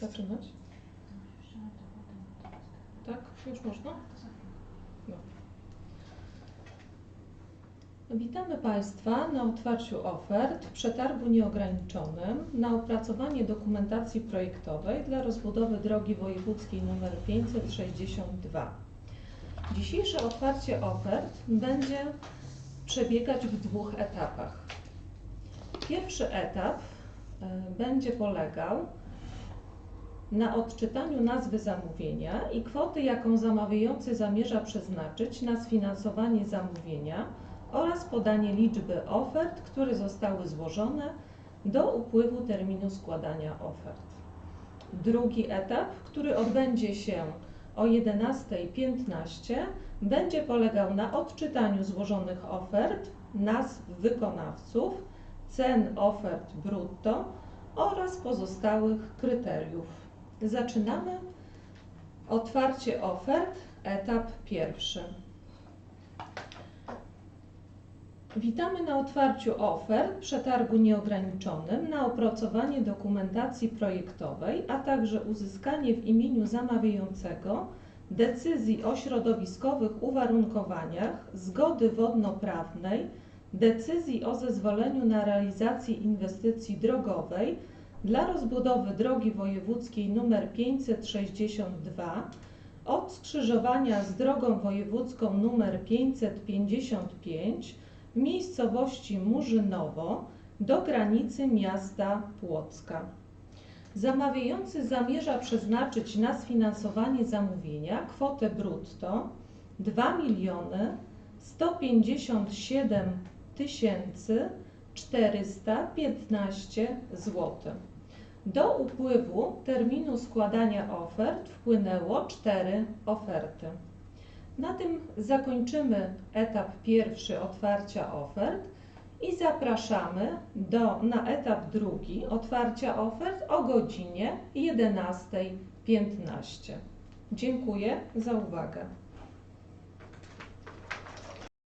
Zaczynać? Tak? Już można? No. Witamy Państwa na otwarciu ofert w przetargu nieograniczonym na opracowanie dokumentacji projektowej dla rozbudowy drogi wojewódzkiej nr 562. Dzisiejsze otwarcie ofert będzie przebiegać w dwóch etapach. Pierwszy etap e, będzie polegał na odczytaniu nazwy zamówienia i kwoty, jaką zamawiający zamierza przeznaczyć na sfinansowanie zamówienia oraz podanie liczby ofert, które zostały złożone do upływu terminu składania ofert. Drugi etap, który odbędzie się o 11.15, będzie polegał na odczytaniu złożonych ofert, nazw wykonawców, cen ofert brutto oraz pozostałych kryteriów. Zaczynamy otwarcie ofert, etap pierwszy. Witamy na otwarciu ofert przetargu nieograniczonym na opracowanie dokumentacji projektowej, a także uzyskanie w imieniu zamawiającego decyzji o środowiskowych uwarunkowaniach, zgody wodnoprawnej, decyzji o zezwoleniu na realizację inwestycji drogowej dla rozbudowy drogi wojewódzkiej nr 562 od skrzyżowania z drogą wojewódzką nr 555 w miejscowości Murzynowo do granicy miasta Płocka. Zamawiający zamierza przeznaczyć na sfinansowanie zamówienia kwotę brutto 2 miliony 157 tysięcy 415 zł. Do upływu terminu składania ofert wpłynęło cztery oferty. Na tym zakończymy etap pierwszy otwarcia ofert i zapraszamy do, na etap drugi otwarcia ofert o godzinie 11.15. Dziękuję za uwagę.